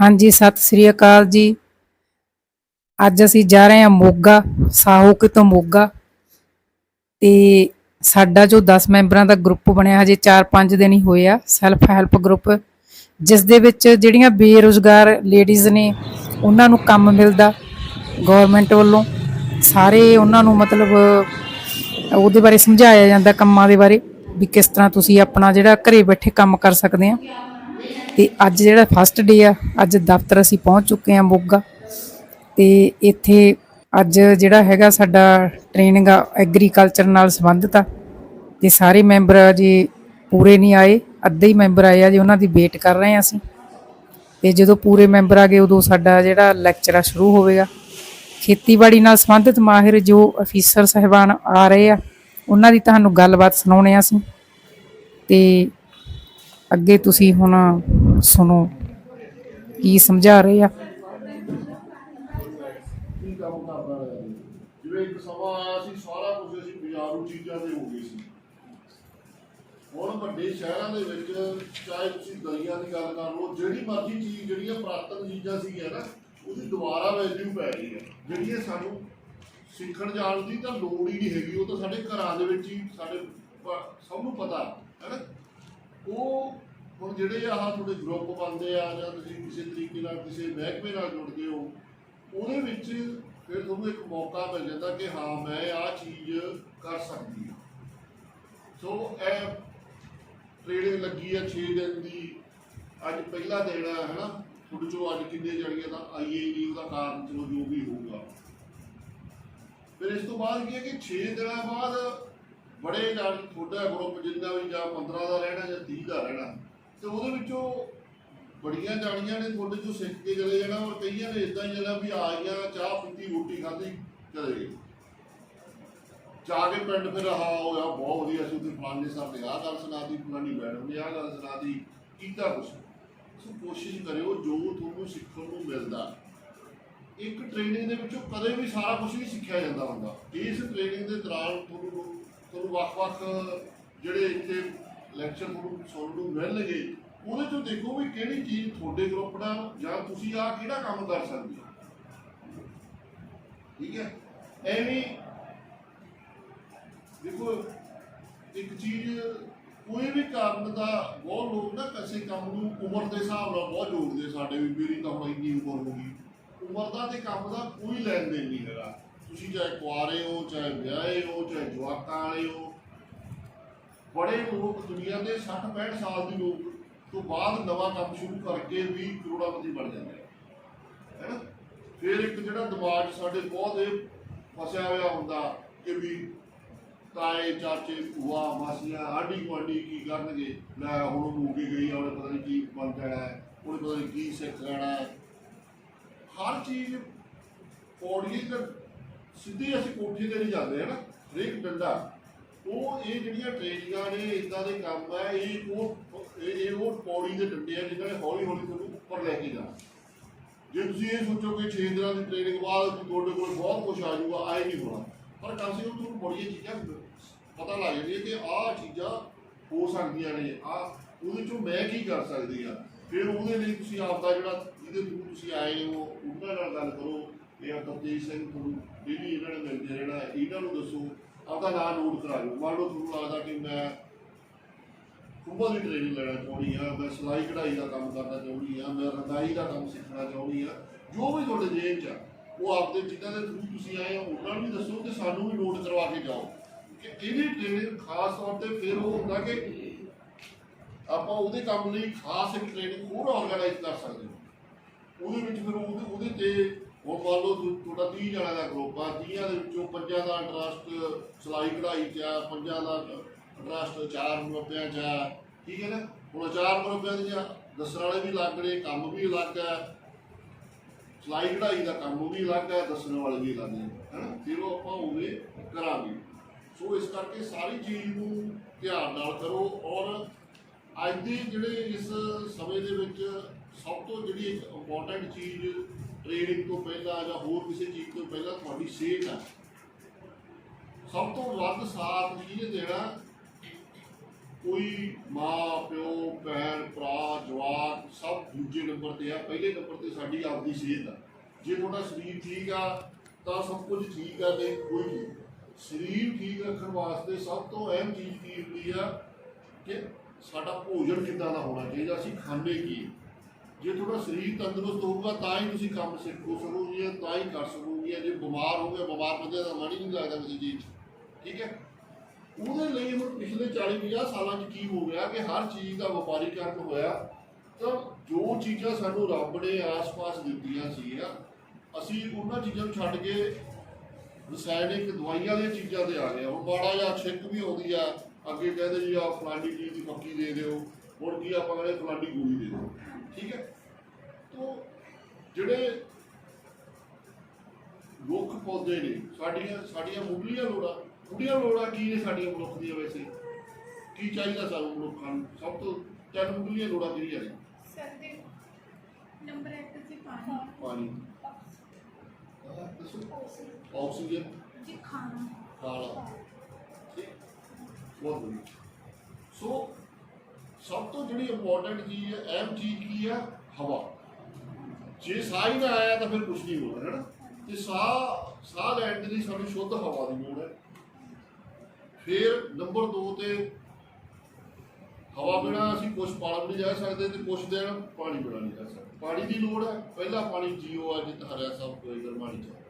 ਹਾਂਜੀ, ਸਤਿ ਸ੍ਰੀ ਅਕਾਲ ਜੀ। ਅੱਜ ਅਸੀਂ ਜਾ ਰਹੇ ਹਾਂ ਮੋਗਾ, ਸਾਹੋਕ ਤੋਂ ਮੋਗਾ। ਤੇ ਸਾਡਾ ਜੋ 10 ਮੈਂਬਰਾਂ ਦਾ ਗਰੁੱਪ ਬਣਿਆ, ਹਜੇ 4-5 ਦਿਨ ਹੀ ਹੋਏ ਆ ਸੈਲਫ ਹੈਲਪ ਗਰੁੱਪ ਜਿਸ ਦੇ ਵਿੱਚ ਜਿਹੜੀਆਂ ਬੇਰੁਜ਼ਗਾਰ ਲੇਡੀਜ਼ ਨੇ, ਉਹਨਾਂ ਨੂੰ ਕੰਮ ਮਿਲਦਾ ਗਵਰਨਮੈਂਟ ਵੱਲੋਂ। ਸਾਰੇ ਉਹਨਾਂ ਨੂੰ ਮਤਲਬ, ਉਹਦੇ ਬਾਰੇ ਸਮਝਾਇਆ ਜਾਂਦਾ ਕੰਮਾਂ ਦੇ ਬਾਰੇ, ਵੀ ਕਿਸ ਤਰ੍ਹਾਂ ਤੁਸੀਂ ਆਪਣਾ ਜਿਹੜਾ ਘਰੇ ਬੈਠੇ ਕੰਮ ਕਰ ਸਕਦੇ ਆ। ਤੇ ਅੱਜ ਜਿਹੜਾ ਫਸਟ ਡੇ ਆ, ਅੱਜ ਦਫ਼ਤਰ ਅਸੀਂ ਪਹੁੰਚ ਚੁੱਕੇ ਆ ਮੋਗਾ। ਤੇ ਇੱਥੇ ਅੱਜ ਜਿਹੜਾ ਹੈਗਾ ਸਾਡਾ ਟ੍ਰੇਨਿੰਗ ਆ ਐਗਰੀਕਲਚਰ ਨਾਲ ਸੰਬੰਧਿਤ ਆ। ਤੇ ਸਾਰੇ ਮੈਂਬਰ ਜੀ ਪੂਰੇ ਨਹੀਂ ਆਏ, ਅੱਧੇ ਹੀ ਮੈਂਬਰ ਆਏ ਆ ਜੀ ਉਹਨਾਂ ਦੀ ਵੇਟ ਕਰ ਰਹੇ ਆ ਅਸੀਂ। ਤੇ ਜਦੋਂ ਪੂਰੇ ਮੈਂਬਰ ਆ ਗਏ, ਉਦੋਂ ਸਾਡਾ ਜਿਹੜਾ ਲੈਕਚਰ ਆ ਸ਼ੁਰੂ ਹੋਵੇਗਾ। ਖੇਤੀਬਾੜੀ ਨਾਲ ਸੰਬੰਧਿਤ ਮਾਹਿਰ ਜੋ ਅਫੀਸਰ ਸਹਿਬਾਨ ਆ ਰਹੇ ਆ, ਉਹਨਾਂ ਦੀ ਤੁਹਾਨੂੰ ਗੱਲਬਾਤ ਸੁਣਾਉਣੇ ਆ ਅਸੀਂ। ਤੇ ਅੱਗੇ ਤੁਸੀਂ ਹੁਣ ਸੁਣੋ ਕੀ ਸਮਝਾ ਰਹੇ ਆ। ਕੀ ਕੰਮ ਕਰਦਾ ਰਿਹਾ ਜਿਵੇਂ ਇੱਕ ਸਮਾਂ ਆਇਆ ਸੀ, ਸਾਰਾ ਕੁਝ ਅਸੀਂ ਬਾਜ਼ਾਰੂ ਚੀਜ਼ਾਂ ਦੇ ਹੋ ਗਏ ਸੀ। ਹੁਣ ਵੱਡੇ ਸ਼ਹਿਰਾਂ ਦੇ ਵਿੱਚ ਚਾਹੇ ਤੁਸੀਂ ਦਲੀਆਂ ਦੀ ਗੱਲ ਕਰ ਲਓ, ਜਿਹੜੀ ਮਰਜ਼ੀ ਚੀਜ਼, ਜਿਹੜੀਆਂ ਪੁਰਾਤਨ ਚੀਜ਼ਾਂ ਸੀਗੀਆਂ ਨਾ, ਉਹਦੀ ਦੁਬਾਰਾ ਵੈਲਿਊ ਪੈ ਰਹੀ ਹੈ। ਜਿਹੜੀਆਂ ਸਾਨੂੰ ਸਿੱਖਣ ਜਾਣ ਦੀ ਤਾਂ ਲੋੜ ਹੀ ਨਹੀਂ ਹੈਗੀ, ਉਹ ਤਾਂ ਸਾਡੇ ਘਰਾਂ ਦੇ ਵਿੱਚ ਹੀ ਸਾਡੇ ਸਭ ਨੂੰ ਪਤਾ, ਹੈ ਨਾ? ਉਹ ਹੁਣ ਜਿਹੜੇ ਆਹ ਤੁਹਾਡੇ ਗਰੁੱਪ ਬਣਦੇ ਆ ਜਾਂ ਤੁਸੀਂ ਕਿਸੇ ਤਰੀਕੇ ਨਾਲ ਕਿਸੇ ਮਹਿਕਮੇ ਨਾਲ ਜੁੜਦੇ ਹੋ, ਉਹਦੇ ਵਿੱਚ ਫਿਰ ਤੁਹਾਨੂੰ ਇੱਕ ਮੌਕਾ ਮਿਲ ਜਾਂਦਾ ਕਿ ਹਾਂ, ਮੈਂ ਆਹ ਚੀਜ਼ ਕਰ ਸਕਦੀ ਹਾਂ। ਸੋ ਇਹ ਟ੍ਰੇਨਿੰਗ ਲੱਗੀ ਆ 6 ਦਿਨ ਦੀ। ਅੱਜ ਪਹਿਲਾ ਦਿਨ ਆ, ਹੈਨਾ? ਤੁਹਾਡੇ ਚੋਂ ਅੱਜ ਕਿੰਨੇ ਜਣੀਆਂ ਤਾਂ ਆਈਏ ਜੀ, ਉਹਦਾ ਕਾਰਨ ਚਲੋ ਜੋ ਵੀ ਹੋਊਗਾ। ਫਿਰ ਇਸ ਤੋਂ ਬਾਅਦ ਕੀ ਹੈ ਕਿ 6 ਦਿਨਾਂ ਬਾਅਦ ਬੜੇ ਨਾਲ ਤੁਹਾਡਾ ਗਰੁੱਪ ਜਿੰਨਾ ਵੀ ਜਾਂ 15 ਦਾ ਰਹਿਣਾ ਜਾਂ 30 ਦਾ ਰਹਿਣਾ ਤੇ ਉਹਦੇ ਵਿੱਚੋਂ ਬੜੀਆਂ ਜਾਣੀਆਂ ਨੇ ਤੁਹਾਡੇ ਚੋਂ ਸਿੱਖ ਕੇ ਚਲੇ ਜਾਣਾ ਔਰ ਕਈਆਂ ਨੇ ਇਦਾਂ ਹੀ ਜਾਣਾ ਵੀ ਆ ਗਿਆ, ਚਾਹ ਪੀਤੀ, ਰੋਟੀ ਖਾਧੀ, ਚਲੇ ਗਏ। ਜਾ ਕੇ ਪਿੰਡ ਫਿਰ ਆਹ ਹੋਇਆ, ਬਹੁਤ ਵਧੀਆ ਸੀ, ਉੱਥੇ ਫਲਾਣੇ ਸਾਹਿਬ ਨੇ ਆਹ ਗੱਲ ਸੁਣਾਦੀ ਫਲਾਣੀ ਮੈਡਮ ਨੇ ਆਹ ਗੱਲ ਸੁਣਾਦੀ ਕੀਤਾ ਕੁਛ। ਸੋ ਕੋਸ਼ਿਸ਼ ਕਰਿਓ, ਜੋ ਤੁਹਾਨੂੰ ਸਿੱਖਣ ਨੂੰ ਮਿਲਦਾ। ਇੱਕ ਟ੍ਰੇਨਿੰਗ ਦੇ ਵਿੱਚੋਂ ਕਦੇ ਵੀ ਸਾਰਾ ਕੁਝ ਨਹੀਂ ਸਿੱਖਿਆ ਜਾਂਦਾ ਹੁੰਦਾ ਇਸ ਟ੍ਰੇਨਿੰਗ ਦੇ ਦੌਰਾਨ ਤੁਹਾਨੂੰ ਤੁਹਾਨੂੰ ਵੱਖ-ਵੱਖ ਜਿਹੜੇ ਇੱਥੇ ਇਲੈਕਸ਼ਨ ਤੁਹਾਨੂੰ ਸੁਣਨ ਮਿਲਣਗੇ, ਉਹਦੇ ਚੋਂ ਦੇਖੋ ਵੀ ਕਿਹੜੀ ਚੀਜ਼ ਤੁਹਾਡੇ ਗਰੁੱਪ ਨਾਲ ਜਾਂ ਤੁਸੀਂ ਆ ਕਿਹੜਾ ਕੰਮ ਕਰ ਸਕਦੇ ਹੋ। ਠੀਕ ਹੈ? ਐਵੇਂ ਦੇਖੋ, ਇੱਕ ਚੀਜ਼ ਕੋਈ ਵੀ ਕਾਰਨ ਦਾ ਬਹੁਤ ਲੋਕ ਨਾ ਕਿਸੇ ਕੰਮ ਨੂੰ ਉਮਰ ਦੇ ਹਿਸਾਬ ਨਾਲ ਬਹੁਤ ਜੋੜਦੇ ਸਾਡੇ ਵੀ, ਮੇਰੀ ਤਾਂ ਹੁਣ ਇੰਨੀ ਉਮਰ ਹੋ ਗਈ। ਉਮਰ ਦਾ ਤੇ ਕੰਮ ਦਾ ਕੋਈ ਲੈਣ ਦੇਣ ਨਹੀਂ ਹੈਗਾ। ਤੁਸੀਂ ਚਾਹੇ ਕੁਆਰੇ ਹੋ, ਚਾਹੇ ਵਿਆਹੇ ਹੋ, ਚਾਹੇ ਜਵਾਕਾਂ ਵਾਲੇ ਹੋ ਬੜੇ ਲੋਕ ਦੁਨੀਆ ਦੇ 60 65 ਸਾਲ ਦੀ ਲੋਕ ਤੋਂ ਬਾਅਦ ਨਵਾਂ ਕੰਮ ਸ਼ੁਰੂ ਕਰਕੇ ਵੀ ਕਰੋੜਾਪਤੀ ਬਣ ਜਾਂਦੇ ਹੈ ਹੈਨਾ ਫਿਰ ਇੱਕ ਜਿਹੜਾ ਦਿਮਾਗ ਸਾਡੇ ਬਹੁਤ ਇਹ ਫਸਿਆ ਹੋਇਆ ਹੁੰਦਾ ਕਿ ਵੀ ਤਾਏ, ਚਾਚੇ, ਭੂਆ, ਮਾਸੀਆਂ ਆਂਢੀ ਗੁਆਂਢੀ ਕੀ ਕਰਨਗੇ? ਲੈ, ਹੁਣ ਉਹ ਮੂਗੀ ਗਈ ਆ, ਉਹਨੇ ਪਤਾ ਨਹੀਂ ਕੀ ਬਣ ਜਾਣਾ ਹੈ, ਉਹਨੇ ਪਤਾ ਨਹੀਂ ਕੀ ਸਿੱਖ ਲੈਣਾ ਹੈ। ਹਰ ਚੀਜ਼ ਪੌੜੀ ਤੇ ਸਿੱਧੀ ਅਸੀਂ ਕੋਠੀ ਤੇ ਨਹੀਂ ਜਾਂਦੇ ਹਨਾ ਹਰੇਕ ਡੰਡਾ ਉਹ ਇਹ ਜਿਹੜੀਆਂ ਟ੍ਰੇਨਿੰਗਾਂ ਨੇ ਇਦਾਂ ਦੇ ਕੰਮ ਹੈ ਇਹ ਉਹ, ਇਹ ਇਹ ਉਹ ਪੌੜੀ ਦੇ ਡੰਡੇ ਆ ਜਿਹਨਾਂ ਨੇ ਹੌਲੀ ਹੌਲੀ ਤੁਹਾਨੂੰ ਉੱਪਰ ਲੈ ਕੇ ਜਾਣਾ। ਜੇ ਤੁਸੀਂ ਇਹ ਸੋਚੋ ਕਿ 6 ਦਿਨਾਂ ਦੀ ਟ੍ਰੇਨਿੰਗ ਬਾਅਦ ਤੁਹਾਡੇ ਕੋਲ ਬਹੁਤ ਕੁਝ ਆ ਜਾਊਗਾ, ਆਏ ਨਹੀਂ ਹੋਣਾ। ਪਰ ਕਮ ਸੇ ਕਮ ਤੁਹਾਨੂੰ ਬੜੀਆਂ ਚੀਜ਼ਾਂ ਪਤਾ ਲੱਗ ਜਾਂਦੀਆਂ ਕਿ ਆਹ ਚੀਜ਼ਾਂ ਹੋ ਸਕਦੀਆਂ ਨੇ। ਆ ਉਹਦੇ ਚੋਂ ਮੈਂ ਕੀ ਕਰ ਸਕਦੀ ਆ ਫਿਰ ਉਹਦੇ ਲਈ ਤੁਸੀਂ ਆਪਦਾ ਜਿਹੜਾ ਜਿਹਦੇ ਥਰੂ ਤੁਸੀਂ ਆਏ ਹੋ, ਉਹਨਾਂ ਨਾਲ ਗੱਲ ਕਰੋ। ਇਹ ਅਤਰਜੀਤ ਸਿੰਘ ਤੁਹਾਨੂੰ ਡੇਲੀ ਇਹਨਾਂ ਨੇ ਮਿਲਦੇ ਰਹਿਣਾ, ਇਹਨਾਂ ਨੂੰ ਦੱਸੋ। ਆਪਦਾ ਨਾਮ ਨੋਟ ਕਰਾ ਲਓ ਮੰਨ ਲਓ ਤੁਹਾਨੂੰ ਲੱਗਦਾ ਕਿ ਮੈਂ ਕੁੰਭਾਂ ਦੀ ਟ੍ਰੇਨਿੰਗ ਲੈਣਾ ਚਾਹੁੰਦੀ ਆ ਮੈਂ ਸਿਲਾਈ ਕਢਾਈ ਦਾ ਕੰਮ ਕਰਨਾ ਚਾਹੁੰਦੀ ਆ ਮੈਂ ਰੰਗਾਈ ਦਾ ਕੰਮ ਸਿੱਖਣਾ ਚਾਹੁੰਦੀ ਆ ਜੋ ਵੀ ਤੁਹਾਡੇ ਜੇਬ 'ਚ ਆ, ਉਹ ਆਪਦੇ ਜਿੱਦਾਂ ਦੇ ਥਰੂ ਤੁਸੀਂ ਆਏ ਹੋ, ਉਹਨਾਂ ਨੂੰ ਵੀ ਦੱਸੋ ਤੇ ਸਾਨੂੰ ਵੀ ਨੋਟ ਕਰਵਾ ਕੇ ਜਾਓ। ਕਿ ਇਹਦੀ ਟ੍ਰੇਨਿੰਗ ਖਾਸ ਤੌਰ ਤੇ ਫਿਰ ਉਹ ਹੁੰਦਾ ਕਿ ਆਪਾਂ ਉਹਦੇ ਕੰਮ ਲਈ ਖਾਸ ਇੱਕ ਟ੍ਰੇਨਿੰਗ ਹੋਰ ਆਰਗੇਨਾਈਜ਼ ਕਰ ਸਕਦੇ ਹਾਂ। ਉਹਦੇ ਵਿੱਚ ਫਿਰ ਉਹਦੇ ਉਹਦੇ ਤੇ ਹੁਣ ਮੰਨ ਲਓ ਤੁ- ਤੁਹਾਡਾ 30 ਜਣਿਆਂ ਦਾ ਗਰੁੱਪ ਆ 30 ਦੇ ਵਿੱਚੋਂ ਪੰਜਾਂ ਦਾ ਇੰਟਰਸਟ ਸਿਲਾਈ ਕਢਾਈ 'ਚ ਆ, ਪੰਜਾਂ ਦਾ ਇੰਟਰਸਟ ਚਾਰ ਰੁਪਿਆਂ 'ਚ ਆ, ਠੀਕ ਹੈ ਨਾ? ਹੁਣ ਚਾਰ ਰੁਪਿਆਂ ਦੀਆਂ ਦੱਸਣ ਵਾਲੇ ਵੀ ਅਲੱਗ ਨੇ, ਕੰਮ ਵੀ ਅਲੱਗ ਹੈ। ਸਿਲਾਈ ਕਢਾਈ ਦਾ ਕੰਮ ਵੀ ਅਲੱਗ ਹੈ, ਦੱਸਣ ਵਾਲੇ ਵੀ ਅਲੱਗ ਹੈ ਹੈਨਾ ਫਿਰ ਉਹ ਆਪਾਂ ਉਵੇਂ ਕਰਾਂਗੇ। ਸੋ ਇਸ ਕਰਕੇ ਸਾਰੀ ਚੀਜ਼ ਨੂੰ ਧਿਆਨ ਨਾਲ ਕਰੋ ਔਰ ਅੱਜ ਦੇ ਜਿਹੜੇ ਇਸ ਸਮੇਂ ਦੇ ਵਿੱਚ ਸਭ ਤੋਂ ਜਿਹੜੀ ਇੱਕ ਇੰਪੋਰਟੈਂਟ ਚੀਜ਼ ਟ੍ਰੇਨਿੰਗ ਤੋਂ ਪਹਿਲਾਂ ਜਾਂ ਹੋਰ ਕਿਸੇ ਚੀਜ਼ ਤੋਂ ਪਹਿਲਾਂ ਤੁਹਾਡੀ ਸਿਹਤ ਹੈ ਸਭ ਤੋਂ ਵੱਧ ਸਾਥ ਜਿਹਨੇ ਦੇਣਾ, ਕੋਈ ਮਾਂ, ਪਿਓ, ਭੈਣ, ਭਰਾ, ਜਵਾਕ ਸਭ ਦੂਜੇ ਨੰਬਰ ਤੇ ਆ। ਪਹਿਲੇ ਨੰਬਰ ਤੇ ਸਾਡੀ ਆਪਦੀ ਸਿਹਤ ਆ। ਜੇ ਤੁਹਾਡਾ ਸਰੀਰ ਠੀਕ ਆ, ਤਾਂ ਸਭ ਕੁਝ ਠੀਕ ਆ ਤੇ ਕੋਈ ਨਹੀਂ। ਸਰੀਰ ਠੀਕ ਰੱਖਣ ਵਾਸਤੇ ਸਭ ਤੋਂ ਅਹਿਮ ਚੀਜ਼ ਕੀ ਹੁੰਦੀ ਆ ਕਿ ਸਾਡਾ ਭੋਜਨ ਕਿੱਦਾਂ ਦਾ ਹੋਣਾ ਚਾਹੀਦਾ, ਅਸੀਂ ਖਾਂਦੇ ਕੀ ਜੇ ਤੁਹਾਡਾ ਸਰੀਰ ਤੰਦਰੁਸਤ ਹੋਊਗਾ, ਤਾਂ ਹੀ ਤੁਸੀਂ ਕੰਮ ਸਿੱਖੋ ਸਕੋਗੇ ਤਾਂ ਹੀ ਕਰ ਸਕੋਗੇ ਜੇ ਬਿਮਾਰ ਹੋ ਗਏ, ਬਿਮਾਰ ਬੰਦੇ ਦਾ ਮਨ ਹੀ ਨਹੀਂ ਲੱਗਦਾ ਕਿਸੇ ਚੀਜ਼ 'ਚ। ਠੀਕ ਹੈ? ਉਹਦੇ ਲਈ ਹੁਣ ਪਿਛਲੇ 40 50 ਸਾਲਾਂ 'ਚ ਕੀ ਹੋ ਗਿਆ ਕਿ ਹਰ ਚੀਜ਼ ਦਾ ਵਪਾਰੀਕਰਨ ਹੋਇਆ, ਤਾਂ ਜੋ ਚੀਜ਼ਾਂ ਸਾਨੂੰ ਰੱਬ ਨੇ ਆਸ-ਪਾਸ ਦਿੱਤੀਆਂ ਸੀ ਅਸੀਂ ਉਹਨਾਂ ਚੀਜ਼ਾਂ ਨੂੰ ਛੱਡ ਕੇ ਰਸਾਇਣਿਕ ਦਵਾਈਆਂ ਵਾਲੀਆਂ ਚੀਜ਼ਾਂ ਤੇ ਆ ਗਏ ਹੁਣ ਮਾੜਾ ਜਿਹਾ ਛਿੱਕ ਵੀ ਆਉਂਦੀ ਆ, ਅੱਗੇ ਕਹਿੰਦੇ ਜੀ ਆ ਫਲਾਨੀ ਚੀਜ਼ ਦੀ ਪੱਕੀ ਦੇ ਦਿਓ, ਹੁਣ ਕੀ ਆਪਾਂ ਕਹਿੰਦੇ ਫਲਾਨੀ ਗੋਲੀ ਦੇ ਦਿਓ। ਠੀਕ ਹੈ? ਤੋ ਜਿਹੜੇ ਰੁੱਖ ਪੌਦੇ ਨੇ ਸਾਡੀਆਂ ਸਾਡੀਆਂ ਮੁੱਢਲੀਆਂ ਲੋੜਾਂ ਮੁੱਢਲੀਆਂ ਲੋੜਾਂ ਕੀ ਨੇ ਸਾਡੀਆਂ ਮਨੁੱਖ ਦੀਆਂ ਵੈਸੇ? ਕੀ ਚਾਹੀਦਾ ਸਾਨੂੰ ਮਨੁੱਖਾਂ ਨੂੰ? ਸਭ ਤੋਂ ਤਿੰਨ ਮੁੱਢਲੀਆਂ ਲੋੜਾਂ ਕਿਹੜੀਆਂ ਨੇ? ਸਰਦੇ ਨੰਬਰ 1 ਤੇ ਪਾਣੀ। ਪਾਣੀ। ਆਕਸੀਜਨ। ਜੀ ਖਾਣਾ। ਖਾਣਾ। ਠੀਕ। ਬਹੁਤ ਵਧੀਆ। ਸੋ ਸਭ ਤੋਂ ਜਿਹੜੀ ਇੰਪੋਰਟੈਂਟ ਚੀਜ਼ ਹੈ, ਅਹਿਮ ਚੀਜ਼ ਕੀ ਹੈ? ਹਵਾ। ਜੇ ਸਾਹ ਹੀ ਨਾ ਆਇਆ ਤਾਂ ਫਿਰ ਕੁਝ ਨਹੀਂ ਹੋਣਾ, ਹੈ ਨਾ? ਤੇ ਸਾਹ ਸਾਹ ਲੈਣ ਦੇ ਲਈ ਸਾਨੂੰ ਸ਼ੁੱਧ ਹਵਾ ਦੀ ਲੋੜ ਹੈ। ਫਿਰ ਨੰਬਰ 2 ਤੇ ਹਵਾ ਬਿਨਾ ਅਸੀਂ ਕੁਝ ਪਾਲਣ ਨਹੀਂ ਜਾ ਸਕਦੇ ਤੇ ਕੁਝ ਦਿਨ ਪਾਣੀ ਬਿਨਾ ਨਹੀਂ ਜਾ ਸਕਦੇ। ਪਾਣੀ ਦੀ ਲੋੜ ਹੈ। ਪਹਿਲਾ ਪਾਣੀ ਜੀਓ ਆ, ਜਿੱਤ ਹਰਿਆ ਸਭ ਕੋਈ ਗਰਮਾਣੀ ਚਾਹੀਦਾ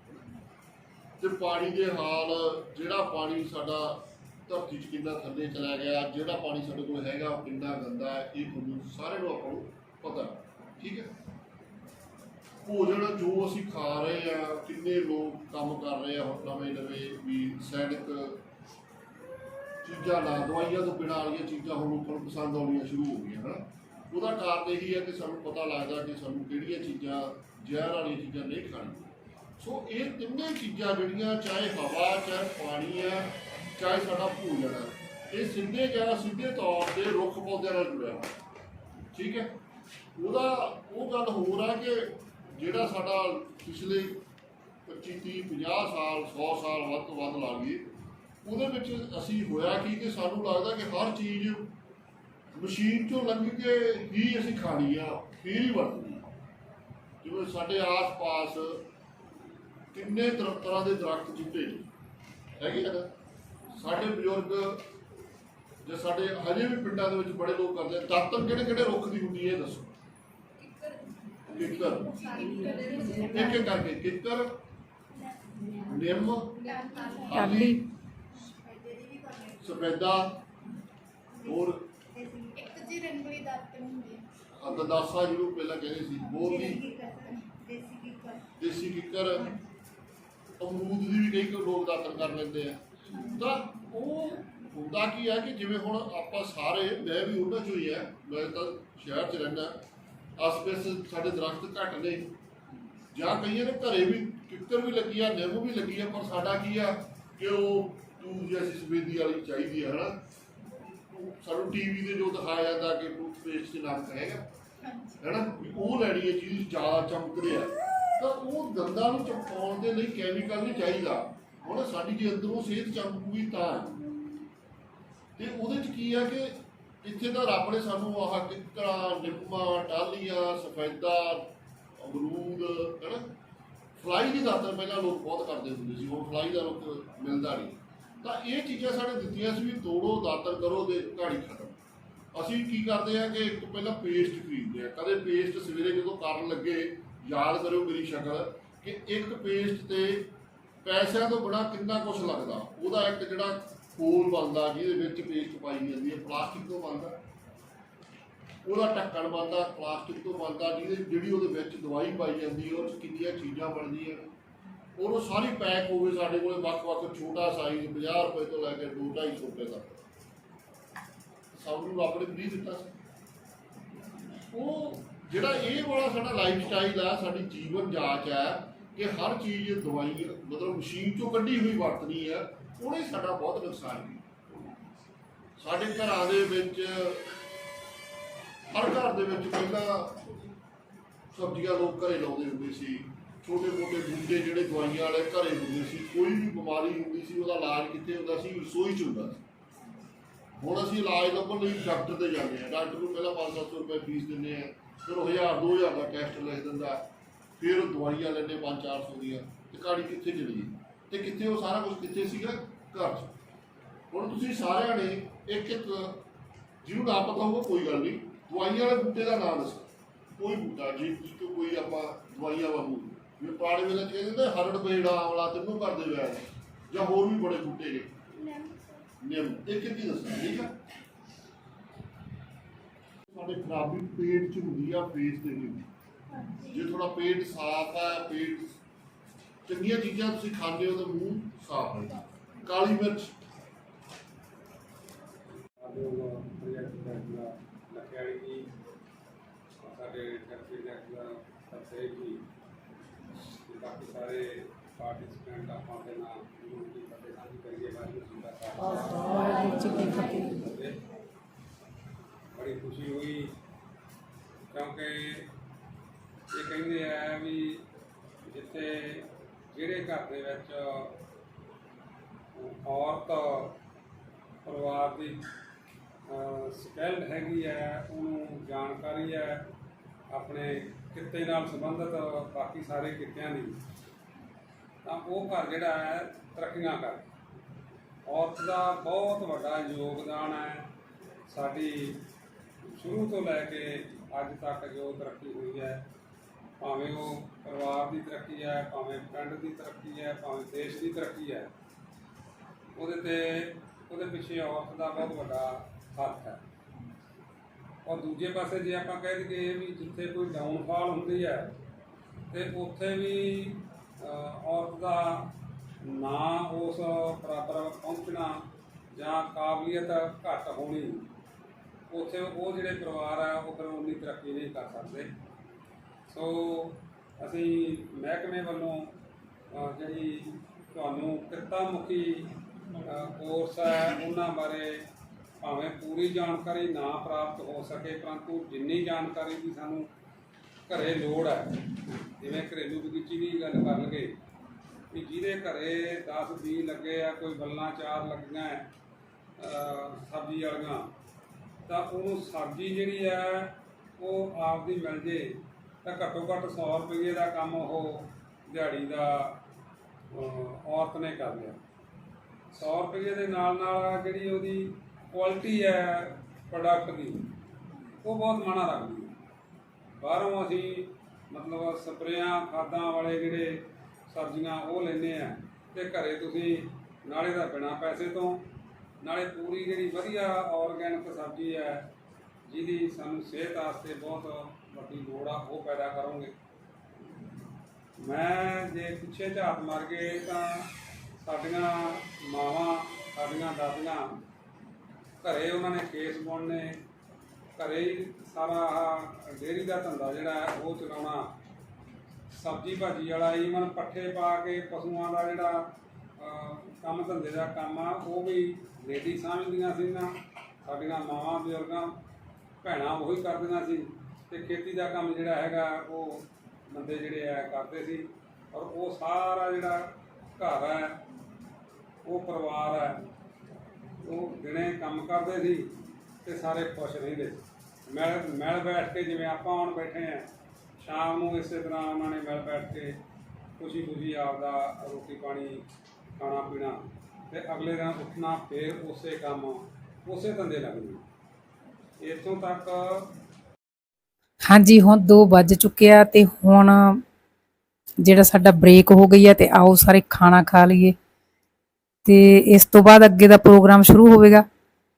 ਤੇ ਪਾਣੀ ਦੇ ਹਾਲ, ਜਿਹੜਾ ਪਾਣੀ ਸਾਡਾ ਧਰਤੀ 'ਚ ਕਿੰਨਾ ਥੱਲੇ ਚਲਾ ਗਿਆ, ਜਿਹੜਾ ਪਾਣੀ ਸਾਡੇ ਕੋਲ ਹੈਗਾ ਉਹ ਕਿੰਨਾ ਗੰਦਾ ਹੈ, ਇਹ ਤੁਹਾਨੂੰ ਸਾਰੇ ਨੂੰ ਆਪਾਂ ਨੂੰ ਪਤਾ ਠੀਕ ਹੈ? ਭੋਜਨ ਜੋ ਅਸੀਂ ਖਾ ਰਹੇ ਆ ਕਿੰਨੇ ਲੋਕ ਕੰਮ ਕਰ ਰਹੇ ਆ ਹੁਣ ਨਵੇਂ ਨਵੇਂ ਵੀ ਸੈਨਿਕ, ਚੀਜ਼ਾਂ ਨਾਲ ਦਵਾਈਆਂ ਤੋਂ ਬਿਨਾਂ ਵਾਲੀਆਂ ਚੀਜ਼ਾਂ ਹੁਣ ਲੋਕਾਂ ਨੂੰ ਪਸੰਦ ਆਉਣੀਆਂ ਸ਼ੁਰੂ ਹੋ ਗਈਆਂ, ਹਨਾ? ਉਹਦਾ ਕਾਰਨ ਇਹੀ ਹੈ ਕਿ ਸਾਨੂੰ ਪਤਾ ਲੱਗਦਾ ਕਿ ਸਾਨੂੰ ਕਿਹੜੀਆਂ ਚੀਜ਼ਾਂ ਜ਼ਹਿਰ ਵਾਲੀਆਂ ਚੀਜ਼ਾਂ ਨਹੀਂ ਖਾਣੀਆਂ। ਸੋ ਇਹ ਤਿੰਨੇ ਚੀਜ਼ਾਂ ਜਿਹੜੀਆਂ, ਚਾਹੇ ਹਵਾ, ਚਾਹੇ ਪਾਣੀ ਆ ਚਾਹੇ ਸਾਡਾ ਭੋਜਨ ਹੈ। ਇਹ ਸਿੱਧੇ ਜਾਂ ਸਿੱਧੇ ਤੌਰ ਤੇ ਰੁੱਖ ਪੌਦਿਆਂ ਨਾਲ ਜੁੜਿਆ ਹੋਇਆ। ਠੀਕ ਹੈ? ਉਹਦਾ, ਉਹ ਗੱਲ ਹੋਰ ਆ ਕਿ ਜਿਹੜਾ ਸਾਡਾ ਪਿਛਲੇ 25 30 50 ਸਾਲ 100 ਸਾਲ ਵੱਧ ਤੋਂ ਵੱਧ ਲਾ ਲਈਏ, ਉਹਦੇ ਵਿੱਚ ਅਸੀਂ ਹੋਇਆ ਕੀ ਕਿ ਸਾਨੂੰ ਲੱਗਦਾ ਕਿ ਹਰ ਚੀਜ਼ ਮਸ਼ੀਨ ਚੋਂ ਲੰਘ ਕੇ ਹੀ ਅਸੀਂ ਖਾਣੀ ਆ, ਫਿਰ ਹੀ ਵਰਤਣੀ ਜਿਵੇਂ ਸਾਡੇ ਆਸ-ਪਾਸ ਕਿੰਨੇ ਤਰ੍ਹਾਂ ਤਰ੍ਹਾਂ ਦੇ ਦਰਖਤ ਚੁੱਟੇ ਨੇ। ਹੈਗੇ ਆ ਨਾ? ਸਾਡੇ ਬਜ਼ੁਰਗ ਜੇ ਸਾਡੇ ਹਜੇ ਵੀ ਪਿੰਡਾਂ ਦੇ ਵਿੱਚ ਬੜੇ ਲੋਕ ਕਰਦੇ ਆ ਦਾਤਨ ਕਿਹੜੇ ਕਿਹੜੇ ਰੁੱਖ ਦੀ ਹੁੰਦੀ ਹੈ ਇਹ ਦੱਸੋ? ਕਿੱਕਰ ਇੱਕ ਇੱਕ ਕਰਕੇ ਕਿੱਕਰ ਨਿੰਮ ਟਾਹਲੀ ਸਫੈਦਾ, ਹੋਰ? ਇੱਕ ਜੀ ਰੰਗਲੀ ਦਾਤਨ ਹੁੰਦੀ ਹੈ ਅੰਦਦਾਸਾ ਜਿਹਨੂੰ ਪਹਿਲਾਂ ਕਹਿੰਦੇ ਸੀ ਬੋਲੀ ਦੇਸੀ ਕਿੱਕਰ। ਦੇਸੀ ਕਿੱਕਰ। ਅਮਰੂਦ ਦੀ ਵੀ ਕਈ ਲੋਕ ਦਾਤਨ ਕਰ ਲੈਂਦੇ ਆ। ਤਾਂ ਉਹ ਹੁੰਦਾ ਕੀ ਹੈ ਕਿ ਜਿਵੇਂ ਹੁਣ ਆਪਾਂ ਸਾਰੇ ਮੈਂ ਵੀ ਉਹਨਾਂ ਚੋਂ ਹੀ ਆ ਮੈਂ ਤਾਂ ਸ਼ਹਿਰ 'ਚ ਰਹਿੰਦਾ ਆਸ-ਪਾਸ ਸਾਡੇ ਦਰਖਤ ਘੱਟ ਨੇ। ਜਾਂ ਕਈਆਂ ਦੇ ਘਰੇ ਵੀ ਕਿੱਕਰ ਵੀ ਲੱਗੀ ਆ ਨਿੰਮ ਵੀ ਲੱਗੀ ਆ ਪਰ ਸਾਡਾ ਕੀ ਆ ਕਿ ਉਹ ਟੂਬ ਜੈਸੀ ਸਵੇਦੀ ਵਾਲੀ ਚਾਹੀਦੀ ਆ ਹਨਾ? ਸਾਨੂੰ ਟੀਵੀ ਤੇ ਜੋ ਦਿਖਾਇਆ ਜਾਂਦਾ ਕਿ ਟੂਥਪੇਸਟ 'ਚ ਨਮਕ ਹੈਗਾ ਹੈਨਾ? ਉਹ ਲੈਣੀ ਹੈ ਚੀਜ਼ ਜ਼ਿਆਦਾ ਚਮਕਦੇ ਆ। ਤਾਂ ਉਹ ਦੰਦਾਂ ਨੂੰ ਚਮਕਾਉਣ ਦੇ ਲਈ ਕੈਮੀਕਲ ਨਹੀਂ ਚਾਹੀਦਾ। ਹੁਣ ਸਾਡੀ ਜੇ ਅੰਦਰੋਂ ਸਿਹਤ ਚਮਕੂਗੀ ਤਾਂ। ਤੇ ਉਹਦੇ ਚ ਕੀ ਆ ਕਿ ਇੱਥੇ ਤਾਂ ਰੱਬ ਨੇ ਸਾਨੂੰ ਆਹ ਕਿੱਕਰਾਂ ਨਿੰਮਾਂ ਟਾਲੀਆਂ ਸਫੈਦਾ, ਅਮਰੂਦ, ਹੈਨਾ? ਫਲਾਈ ਦੀ ਦਾਤਰ ਪਹਿਲਾਂ ਲੋਕ ਬਹੁਤ ਕਰਦੇ ਹੁੰਦੇ ਸੀ, ਹੁਣ ਫਲਾਈ ਦਾ ਰੁੱਖ ਮਿਲਦਾ ਨਹੀਂ। ਤਾਂ ਇਹ ਚੀਜ਼ਾਂ ਸਾਡੇ ਦਿੱਤੀਆਂ ਸੀ ਵੀ ਤੋੜੋ ਦਾਤਰ ਕਰੋ ਤੇ ਕਹਾਣੀ ਖਤਮ। ਅਸੀਂ ਕੀ ਕਰਦੇ ਆ ਕਿ ਇੱਕ ਪਹਿਲਾਂ ਪੇਸਟ ਖਰੀਦਦੇ ਆ। ਕਦੇ ਪੇਸਟ ਸਵੇਰੇ ਜਦੋਂ ਕਰਨ ਲੱਗੇ, ਯਾਦ ਕਰਿਓ ਮੇਰੀ ਸ਼ਕਲ, ਕਿ ਇੱਕ ਪੇਸਟ ਤੇ ਪੈਸਿਆਂ ਤੋਂ ਬੜਾ ਕਿੰਨਾ ਕੁਝ ਲੱਗਦਾ। ਉਹਦਾ ਇੱਕ ਜਿਹੜਾ ਕੋਲ ਬਣਦਾ, ਜਿਹਦੇ ਵਿੱਚ ਪੇਸਟ ਪਾਈ ਜਾਂਦੀ ਹੈ, ਪਲਾਸਟਿਕ ਤੋਂ ਬਣਦਾ। ਉਹਦਾ ਢੱਕਣ ਬਣਦਾ, ਪਲਾਸਟਿਕ ਤੋਂ ਬਣਦਾ, ਜਿਹਦੇ ਜਿਹੜੀ ਉਹਦੇ ਵਿੱਚ ਦਵਾਈ ਪਾਈ ਜਾਂਦੀ ਉਹ ਕਿੰਨੀਆਂ ਚੀਜ਼ਾਂ ਬਣਦੀਆਂ। ਉਹਨੂੰ ਸਾਰੀ ਪੈਕ ਹੋਵੇ ਸਾਡੇ ਕੋਲੇ, ਵੱਖ-ਵੱਖ ਛੋਟਾ ਸਾਈਜ਼ 50 ਰੁਪਏ ਤੋਂ ਲੈ ਕੇ 2-250 ਰੁਪਏ ਤੱਕ। ਸਭ ਨੂੰ ਰੱਬ ਨੇ ਦਿੱਤਾ ਸੀ। ਉਹ ਜਿਹੜਾ ਇਹ ਵਾਲਾ ਸਾਡਾ ਲਾਈਫ ਸਟਾਈਲ ਆ, ਸਾਡੀ ਜੀਵਨ ਜਾਂਚ ਹੈ ਕਿ ਹਰ ਚੀਜ਼ ਦਵਾਈ ਮਤਲਬ ਮਸ਼ੀਨ ਚੋਂ ਕੱਢੀ ਹੋਈ ਵਰਤਣੀ ਆ ਉਹਨੇ ਸਾਡਾ ਬਹੁਤ ਨੁਕਸਾਨ ਕੀਤਾ। ਸਾਡੇ ਘਰਾਂ ਦੇ ਵਿੱਚ, ਹਰ ਘਰ ਦੇ ਵਿੱਚ ਪਹਿਲਾਂ ਸਬਜ਼ੀਆਂ ਲੋਕ ਘਰੇ ਲਾਉਂਦੇ ਹੁੰਦੇ ਸੀ। ਛੋਟੇ ਮੋਟੇ ਬੂਟੇ ਜਿਹੜੇ ਦਵਾਈਆਂ ਵਾਲੇ ਘਰੇ ਹੁੰਦੇ ਸੀ, ਕੋਈ ਵੀ ਬਿਮਾਰੀ ਹੁੰਦੀ ਸੀ, ਉਹਦਾ ਇਲਾਜ ਕਿੱਥੇ ਹੁੰਦਾ ਸੀ, ਰਸੋਈ 'ਚ ਹੁੰਦਾ ਸੀ। ਹੁਣ ਅਸੀਂ ਇਲਾਜ ਲੱਭਣ ਲਈ ਡਾਕਟਰ ਤੇ ਜਾਂਦੇ ਆ ਡਾਕਟਰ ਨੂੰ ਪਹਿਲਾਂ 5-700 ਰੁਪਏ ਫੀਸ ਦਿੰਦੇ ਆ ਫਿਰ ਉਹ 1000 2000 ਦਾ ਟੈਸਟ ਲਿਖ ਦਿੰਦਾ, ਫਿਰ ਦਵਾਈਆਂ ਲੈਂਦੇ 5-400 ਦੀਆਂ। ਤੇ ਕਾੜੀ ਕਿੱਥੇ ਚਲੀ ਗਈ? ਤੇ ਕਿੱਥੇ ਉਹ ਸਾਰਾ ਕੁਝ ਕਿੱਥੇ ਸੀਗਾ? ਘਰ 'ਚ। ਹੁਣ ਤੁਸੀਂ ਸਾਰਿਆਂ ਨੇ ਇੱਕ ਇੱਕ ਜਿਹਨੂੰ ਨਾ ਪਤਾ ਹੋਊਗਾ ਕੋਈ ਗੱਲ ਨਹੀਂ। ਦਵਾਈਆਂ ਵਾਲੇ ਬੂਟੇ ਦਾ ਨਾਮ ਦੱਸੋ। ਕੋਈ ਬੂਟਾ ਜੀ ਜਿਸ ਤੋਂ ਕੋਈ ਆਪਾਂ ਦਵਾਈਆਂ ਵਾਂਗੂ ਜਿਵੇਂ ਪੁਰਾਣੇ ਵੇਲੇ ਕਹਿੰਦੇ ਨੇ ਹਰੜ ਬੇੜਾ ਆਵਲਾ ਤੈਨੂੰ ਕਰਦੇ ਵੈਦ ਜਾਂ ਹੋਰ ਵੀ ਬੜੇ ਬੂਟੇ ਨੇ। ਨਿਯਮ ਇੱਕ ਇੱਕ ਹੀ ਦੱਸਣਾ ਠੀਕ ਆ? ਸਾਡੇ ਖਰਾਬੀ ਪੇਟ ਚ ਹੁੰਦੀ ਆ ਫੇਸ ਤੇ ਨਹੀਂ ਹੁੰਦੀ। ਹਾਂਜੀ। ਜੇ ਥੋੜਾ ਪੇਟ ਸਾਫ਼ ਆ ਪੇਟ ਚੰਗੀਆਂ ਚੀਜ਼ਾਂ ਤੁਸੀਂ ਖਾਂਦੇ ਹੋ ਤਾਂ ਮੂੰਹ ਸਾਫ਼ ਰਹਿੰਦਾ ਕਾਲੀ ਮਿਰਚ। ਸਾਡੇ ਉਹ ਦਾ ਲਖਿਆੜੀ ਜੀ ਬਾਕੀ ਸਾਰੇ ਪਾਰਟਿਸਪੈਂਟ ਆਪਾਂ ਦੇ ਨਾਲ ਜੁੜ ਕੇ ਫਤਿਹ ਕਰੀਏ ਵਾਹਿਗੁਰੂ ਜੀ ਦਾ ਬੜੀ ਖੁਸ਼ੀ ਹੋਈ, ਕਿਉਂਕਿ ਇਹ ਕਹਿੰਦੇ ਆ ਵੀ ਜਿੱਥੇ ਜਿਹੜੇ ਘਰ ਦੇ ਵਿੱਚ ਔਰਤ ਪਰਿਵਾਰ ਦੀ ਸਕਿੱਲ ਹੈਗੀ ਹੈ, ਉਹਨੂੰ ਜਾਣਕਾਰੀ ਹੈ, ਆਪਣੇ ਕਿੱਤੇ ਨਾਲ ਸੰਬੰਧਿਤ ਬਾਕੀ ਸਾਰੇ ਕਿੱਤਿਆਂ ਦੀ, ਤਾਂ ਉਹ ਘਰ ਜਿਹੜਾ ਹੈ, ਤਰੱਕੀਆਂ ਕਰ। ਔਰਤ ਦਾ ਬਹੁਤ ਵੱਡਾ ਯੋਗਦਾਨ ਹੈ। ਸਾਡੀ ਸ਼ੁਰੂ ਤੋਂ ਲੈ ਕੇ ਅੱਜ ਤੱਕ ਜੋ ਤਰੱਕੀ ਹੋਈ ਹੈ, ਭਾਵੇਂ ਉਹ ਪਰਿਵਾਰ ਦੀ ਤਰੱਕੀ ਹੈ, ਭਾਵੇਂ ਪਿੰਡ ਦੀ ਤਰੱਕੀ ਹੈ, ਭਾਵੇਂ ਦੇਸ਼ ਦੀ ਤਰੱਕੀ ਹੈ, ਉਹਦੇ ਤੇ ਉਹਦੇ ਪਿੱਛੇ ਔਰਤ ਦਾ ਬਹੁਤ ਵੱਡਾ ਹੱਥ ਹੈ। ਔਰ ਦੂਜੇ ਪਾਸੇ ਜੇ ਆਪਾਂ ਕਹਿ ਦਈਏ ਵੀ ਜਿੱਥੇ ਕੋਈ ਡਾਊਨਫਾਲ ਹੁੰਦੀ ਹੈ, ਤੇ ਉੱਥੇ ਵੀ ਔਰਤ ਦਾ ਨਾ ਉਸ ਬਰਾਬਰ ਪਹੁੰਚਣਾ ਜਾਂ ਕਾਬਲੀਅਤ ਘੱਟ ਹੋਣੀ, ਉੱਥੇ ਉਹ ਜਿਹੜੇ ਪਰਿਵਾਰ ਆ, ਉਹ ਫਿਰ ਉਨੀ ਤਰੱਕੀ ਨਹੀਂ ਕਰ ਸਕਦੇ। ਸੋ ਅਸੀਂ ਮਹਿਕਮੇ ਵੱਲੋਂ ਜਿਹੜੀ ਤੁਹਾਨੂੰ ਕਿੱਤਾ ਮੁਖੀ ਕੋਰਸ ਹੈ, ਉਹਨਾਂ ਬਾਰੇ ਭਾਵੇਂ ਪੂਰੀ ਜਾਣਕਾਰੀ ਨਾ ਪ੍ਰਾਪਤ ਹੋ ਸਕੇ, ਪਰੰਤੂ ਜਿੰਨੀ ਜਾਣਕਾਰੀ ਦੀ ਸਾਨੂੰ ਘਰੇ ਲੋੜ ਹੈ, ਜਿਵੇਂ ਘਰੇਲੂ ਬਗੀਚੀ ਦੀ ਗੱਲ ਕਰ ਲਗੇ ਵੀ ਜਿਹਦੇ ਘਰੇ 10 ਬੀਜ ਲੱਗੇ ਆ, ਕੋਈ ਬੱਲਾਂ ਚਾਰ ਲੱਗੀਆਂ ਸਬਜ਼ੀ ਵਾਲੀਆਂ, ਤਾਂ ਉਹਨੂੰ ਸਬਜ਼ੀ ਜਿਹੜੀ ਹੈ, ਉਹ ਆਪਦੀ ਮਿਲ ਜੇ। ਤਾਂ ਘੱਟੋ ਘੱਟ 100 ਰੁਪਏ ਦਾ ਕੰਮ ਉਹ ਦਿਹਾੜੀ ਦਾ ਔਰਤ ਨੇ ਕਰ ਲਿਆ। 100 ਰੁਪਏ ਦੇ ਨਾਲ ਨਾਲ ਜਿਹੜੀ ਉਹਦੀ ਕੁਆਲਿਟੀ ਹੈ ਪ੍ਰੋਡਕਟ ਦੀ, ਉਹ ਬਹੁਤ ਮਾਣਾ ਰੱਖਦੀ ਹੈ। ਬਾਹਰੋਂ ਅਸੀਂ ਮਤਲਬ ਸਪਰੇਆਂ, ਖਾਦਾਂ ਵਾਲੇ ਜਿਹੜੇ ਸਬਜ਼ੀਆਂ ਉਹ ਲੈਂਦੇ ਆ ਤੇ ਘਰੇ ਤੁਸੀਂ ਨਾਲੇ ਦਾ ਬਿਨਾ ਪੈਸੇ ਤੋਂ, ਨਾਲੇ ਪੂਰੀ ਜਿਹੜੀ ਵਧੀਆ ਆਰਗੈਨਿਕ ਸਬਜ਼ੀ ਹੈ ਜਿਹਦੀ ਸਾਨੂੰ ਸਿਹਤ ਵਾਸਤੇ ਬਹੁਤ ਵੱਡੀ ਲੋੜ ਆ, ਉਹ ਪੈਦਾ ਕਰੋਗੇ। ਮੈਂ ਜੇ ਪਿੱਛੇ ਝਾਤ ਮਾਰ ਗਏ ਤਾਂ ਸਾਡੀਆਂ ਮਾਵਾਂ, ਸਾਡੀਆਂ ਦਾਦੀਆਂ ਘਰੇ ਉਹਨਾਂ ਨੇ ਕੇਸ ਬੁਣਨੇ ਘਰੇ ਹੀ ਸਾਰਾ ਆਹ ਡੇਅਰੀ ਦਾ ਧੰਦਾ ਜਿਹੜਾ ਉਹ ਚਲਾਉਣਾ, ਸਬਜ਼ੀ ਭਾਜੀ ਵਾਲਾ ਈਵਨ ਪੱਠੇ ਪਾ ਕੇ ਪਸ਼ੂਆਂ ਦਾ ਜਿਹੜਾ ਕੰਮ ਧੰਦੇ ਦਾ ਕੰਮ ਆ, ਉਹ ਵੀ ਲੇਡੀ ਸਮਝਦੀਆਂ ਸੀ ਨਾ, ਸਾਡੀਆਂ ਮਾਵਾਂ, ਬਜ਼ੁਰਗਾਂ ਭੈਣਾਂ ਉਹੀ ਕਰਦੀਆਂ ਸੀ ਤੇ ਖੇਤੀ ਦਾ ਕੰਮ ਜਿਹੜਾ ਹੈਗਾ ਉਹ ਬੰਦੇ ਜਿਹੜੇ ਆ ਕਰਦੇ ਸੀ ਔਰ ਉਹ ਸਾਰਾ ਜਿਹੜਾ ਘਰ ਹੈ, ਉਹ ਪਰਿਵਾਰ ਹੈ, ਉਹ ਦਿਨੇ ਕੰਮ ਕਰਦੇ ਸੀ ਤੇ ਸਾਰੇ ਖੁਸ਼ ਰਹਿੰਦੇ ਸੀ। ਮਿਲ ਮਿਲ ਬੈਠ ਕੇ ਜਿਵੇਂ ਆਪਾਂ ਹੁਣ ਬੈਠੇ ਆ, ਸ਼ਾਮ ਨੂੰ ਇਸੇ ਤਰ੍ਹਾਂ ਉਹਨਾਂ ਨੇ ਮਿਲ ਬੈਠ ਕੇ ਖੁਸ਼ੀ ਖੁਸ਼ੀ ਆਪਦਾ ਰੋਟੀ ਪਾਣੀ ਖਾਣਾ ਪੀਣਾ ਤੇ ਅਗਲੇ ਦਿਨ ਉੱਠਣਾ, ਫੇਰ ਉਸੇ ਕੰਮ, ਉਸੇ ਧੰਦੇ ਲੱਗਣਾ ਇੱਥੋਂ ਤੱਕ ਹਾਂਜੀ, ਹੁਣ 2 ਵੱਜ ਚੁੱਕੇ ਤੇ ਹੁਣ ਜਿਹੜਾ ਸਾਡਾ ਬ੍ਰੇਕ ਹੋ ਗਈ ਆ ਤੇ ਆਓ ਸਾਰੇ ਖਾਣਾ ਖਾ ਲਈਏ। ਤੇ ਇਸ ਤੋਂ ਬਾਅਦ ਅੱਗੇ ਦਾ ਪ੍ਰੋਗਰਾਮ ਸ਼ੁਰੂ ਹੋਵੇਗਾ।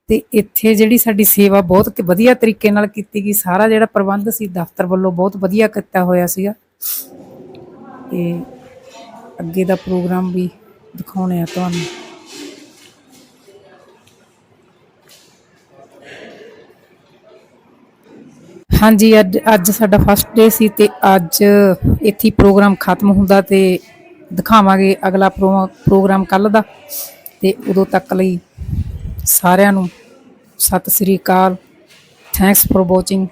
ਤੇ ਇੱਥੇ ਜਿਹੜੀ ਸਾਡੀ ਸੇਵਾ ਬਹੁਤ ਵਧੀਆ ਤਰੀਕੇ ਨਾਲ ਕੀਤੀ ਗਈ। ਸਾਰਾ ਜਿਹੜਾ ਪ੍ਰਬੰਧ ਸੀ, ਦਫ਼ਤਰ ਵੱਲੋਂ ਬਹੁਤ ਵਧੀਆ ਕੀਤਾ ਹੋਇਆ ਸੀਗਾ। ਤੇ ਅੱਗੇ ਦਾ ਪ੍ਰੋਗਰਾਮ ਵੀ ਦਿਖਾਉਣੇ ਆ ਤੁਹਾਨੂੰ। ਹਾਂਜੀ, ਅੱਜ ਅੱਜ ਸਾਡਾ ਫਸਟ ਡੇ ਸੀ ਤੇ ਅੱਜ ਇੱਥੇ ਪ੍ਰੋਗਰਾਮ ਖਤਮ ਹੁੰਦਾ ਤੇ ਦਿਖਾਵਾਂਗੇ ਅਗਲਾ ਪ੍ਰੋ- ਪ੍ਰੋਗਰਾਮ ਕੱਲ ਦਾ ਤੇ ਉਦੋਂ ਤੱਕ ਲਈ ਸਾਰਿਆਂ ਨੂੰ ਸਤਿ ਸ੍ਰੀ ਅਕਾਲ। Thanks for watching